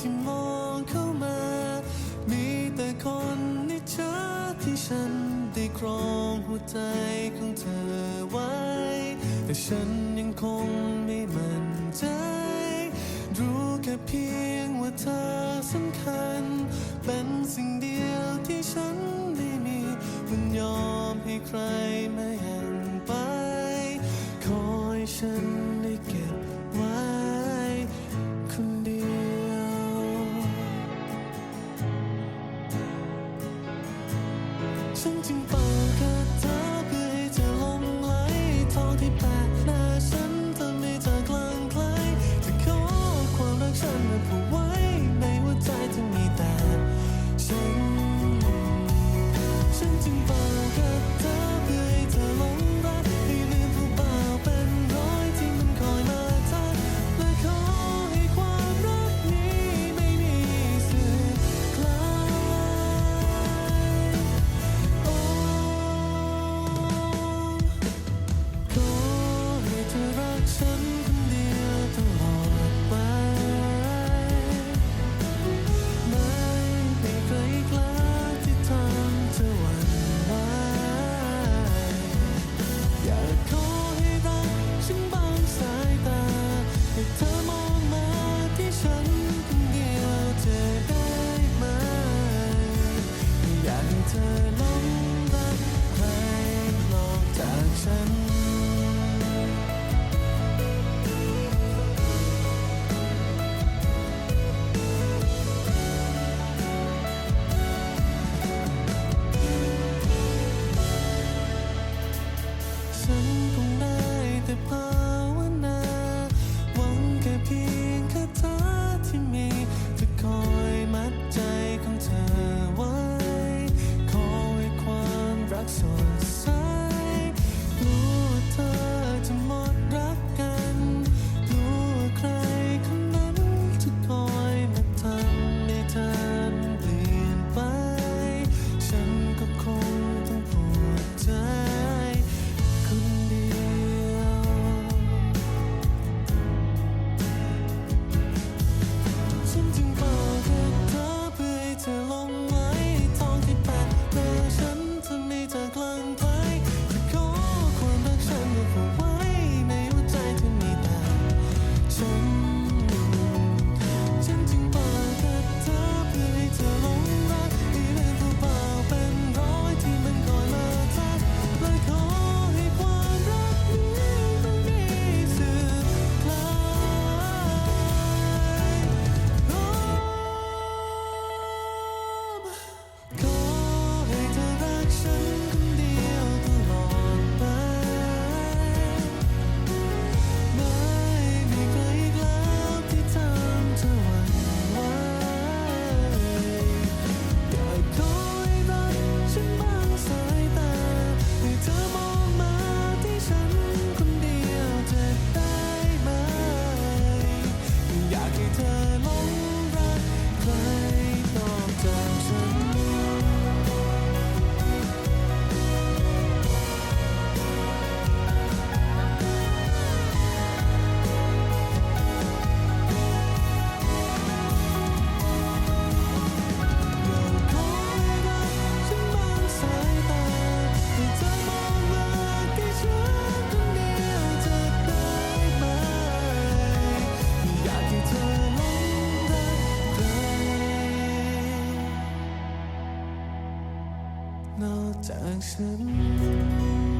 ที่มองเข้ามา มีแต่คนนิชาที่ฉันได้ครองหัวใจของเธอไว้ แต่ฉันยังคงไม่มั่นใจ รู้แค่เพียงว่าเธอสำคัญ เป็นสิ่งเดียวที่ฉันไม่มี มันยอมให้ใครไม่ accident.